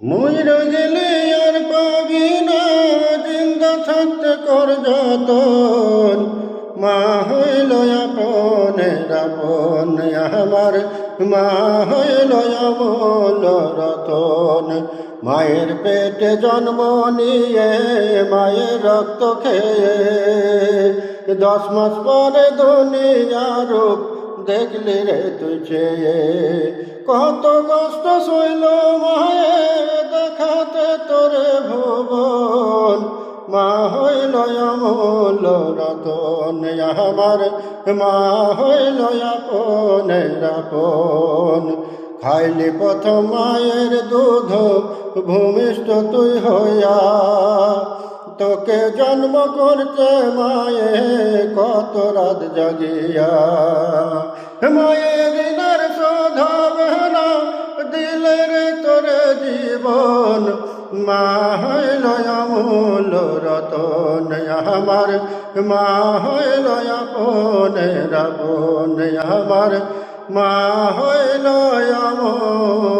ময়ূর গেলে আর পাবি না, জিন্দা থাকতে কর যতন। মা হইল আপন রাপন আমার মা হইল আমল রতন। মায়ের পেটে জন্ম নিয়ে মায়ের রক্ত খেয়ে, দশ মাস পরে দুনিয়ার রূপ দেখলি রে তুই কত কষ্ট দেখাতে তোরে ভুবন, মা হইল আমল রতন, আমার মা হইল আপন রাপন। খাইলি প্রথম মায়ের দুধ, ভূমিষ্ঠ তুই হইয়া। তোকে জন্ম করতে মায়ে কত রাত জাগিয়া। মায়ের জীবন মা হইল আমূল রতন আমার মা হইল আপন রাবণ আমার মা হইল আমূল